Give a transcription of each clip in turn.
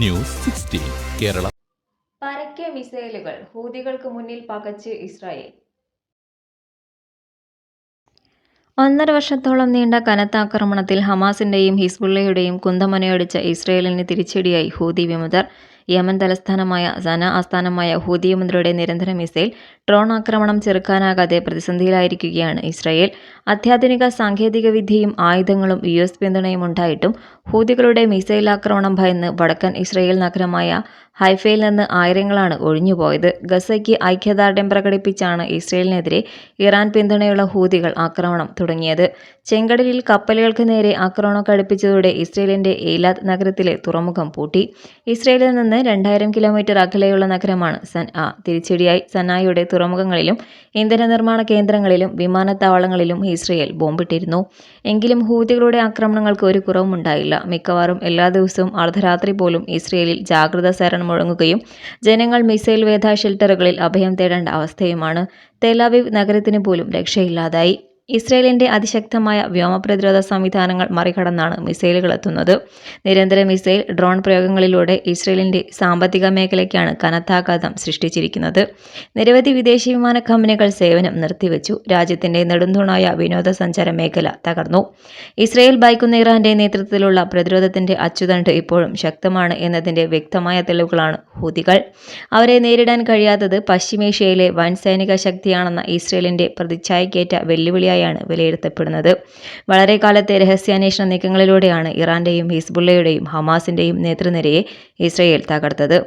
News sixteen Kerala. പരക്കെ മിസൈലുകൾ ഹൂതികൾക്ക് മുന്നിൽ പകച്ച് ഇസ്രായേൽ. ഒന്നര വർഷത്തോളം നീണ്ട കനത്ത ആക്രമണത്തിൽ ഹമാസിന്റെയും ഹിസ്ബുള്ളയുടെയും കുന്തമനയടിച്ച ഇസ്രായേലിന് തിരിച്ചടിയായി ഹൂതി വിമതർ. യമൻ തലസ്ഥാനമായ സന ആസ്ഥാനമായ ഹൂതി നിരന്തര മിസൈൽ ഡ്രോൺ ആക്രമണം ചെറുക്കാനാകാതെ പ്രതിസന്ധിയിലായിരിക്കുകയാണ് ഇസ്രായേൽ. അത്യാധുനിക സാങ്കേതിക വിദ്യയും ആയുധങ്ങളും യു എസ് പിന്തുണയും ഉണ്ടായിട്ടും ഹൂതികളുടെ മിസൈൽ ആക്രമണം ഭയന്ന് വടക്കൻ ഇസ്രായേൽ നഗരമായ ഹൈഫയിൽ നിന്ന് ആയിരങ്ങളാണ് ഒഴിഞ്ഞുപോയത്. ഗസയ്ക്ക് ഐക്യദാർഢ്യം പ്രകടിപ്പിച്ചാണ് ഇസ്രയേലിനെതിരെ ഇറാൻ പിന്തുണയുള്ള ഹൂതികൾ ആക്രമണം തുടങ്ങിയത്. ചെങ്കടലിൽ കപ്പലുകൾക്ക് നേരെ ആക്രമണം കടുപ്പിച്ചതോടെ ഇസ്രയേലിന്റെ എയ്ലാത്ത് നഗരത്തിലെ തുറമുഖം പൂട്ടി. ഇസ്രയേലിൽ നിന്ന് രണ്ടായിരം കിലോമീറ്റർ അകലെയുള്ള നഗരമാണ് സൻആ. തിരിച്ചടിയായി സനായുടെ തുറമുഖങ്ങളിലും ഇന്ധന നിർമ്മാണ കേന്ദ്രങ്ങളിലും വിമാനത്താവളങ്ങളിലും ഇസ്രയേൽ ബോംബിട്ടിരുന്നു. എങ്കിലും ഹൂതികളുടെ ആക്രമണങ്ങൾക്ക് ഒരു കുറവുമുണ്ടായില്ല. മിക്കവാറും എല്ലാ ദിവസവും അർദ്ധരാത്രി പോലും ഇസ്രയേലിൽ ജാഗ്രതാ സേറൻ മുഴങ്ങുകയും ജനങ്ങൾ മിസൈൽ വേധ ഷെൽട്ടറുകളിൽ അഭയം തേടേണ്ട അവസ്ഥയുമാണ്. തെലാവിവ് നഗരത്തിന് പോലും രക്ഷയില്ലാതായി. ഇസ്രയേലിന്റെ അതിശക്തമായ വ്യോമപ്രതിരോധ സംവിധാനങ്ങൾ മറികടന്നാണ് മിസൈലുകൾ എത്തുന്നത്. നിരന്തര മിസൈൽ ഡ്രോൺ പ്രയോഗങ്ങളിലൂടെ ഇസ്രയേലിന്റെ സാമ്പത്തിക മേഖലയ്ക്കാണ് കനത്താഘാതം സൃഷ്ടിച്ചിരിക്കുന്നത്. നിരവധി വിദേശ വിമാന കമ്പനികൾ സേവനം നിർത്തിവെച്ചു. രാജ്യത്തിന്റെ നെടുന്തൂണായ വിനോദസഞ്ചാര മേഖല തകർന്നു. ഇസ്രയേൽ ഭയക്കുന്ന ഇറാന്റെ നേതൃത്വത്തിലുള്ള പ്രതിരോധത്തിന്റെ അച്ചുതണ്ട് ഇപ്പോഴും ശക്തമാണ് എന്നതിന്റെ വ്യക്തമായ തെളിവുകളാണ് ഹൂതികൾ. അവരെ നേരിടാൻ കഴിയാത്തത് പശ്ചിമേഷ്യയിലെ വൻ സൈനിക ശക്തിയാണെന്ന ഇസ്രയേലിന്റെ പ്രതിച്ഛായക്കേറ്റ വെല്ലുവിളിയായാണ് വിലയിരുത്തപ്പെടുന്നത്. വളരെ കാലത്തെ രഹസ്യാന്വേഷണ നീക്കങ്ങളിലൂടെയാണ് ഇറാന്റെയും ഹിസ്ബുള്ളയുടെയും ഹമാസിന്റെയും നേതൃനിരയെ ഇസ്രയേൽ തകർത്തത്.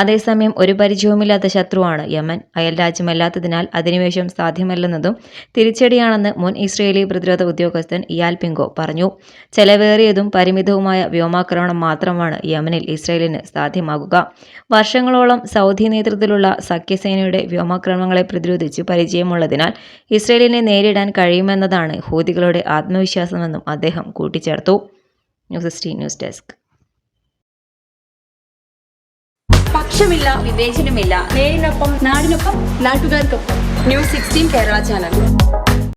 അതേസമയം ഒരു പരിചയവുമില്ലാത്ത ശത്രുവാണ് യമൻ. അയൽ രാജ്യമല്ലാത്തതിനാൽ അധിനിവേശം സാധ്യമല്ലെന്നതും തിരിച്ചടിയാണെന്ന് മുൻ ഇസ്രയേലി പ്രതിരോധ ഉദ്യോഗസ്ഥൻ ഇയാൽ പിങ്കോ പറഞ്ഞു. ചെലവേറിയതും പരിമിതവുമായ വ്യോമാക്രമണം മാത്രമാണ് യമനിൽ ഇസ്രയേലിന് സാധ്യമാകുക. വർഷങ്ങളോളം സൗദി നേതൃത്വത്തിലുള്ള സഖ്യസേനയുടെ വ്യോമാക്രമണങ്ങളെ പ്രതിരോധിച്ച് പരിചയമുള്ളതിനാൽ ഇസ്രയേലിനെ നേരിടാൻ കഴിയുമെന്നതാണ് ഹൂതികളുടെ ആത്മവിശ്വാസമെന്നും അദ്ദേഹം കൂട്ടിച്ചേർത്തു. News sixteen news desk. പക്ഷമില്ല വിവേചനമില്ല. നേരിനൊപ്പം നാടിനൊപ്പം നാട്ടുകാർക്കൊപ്പം. News sixteen Kerala channel.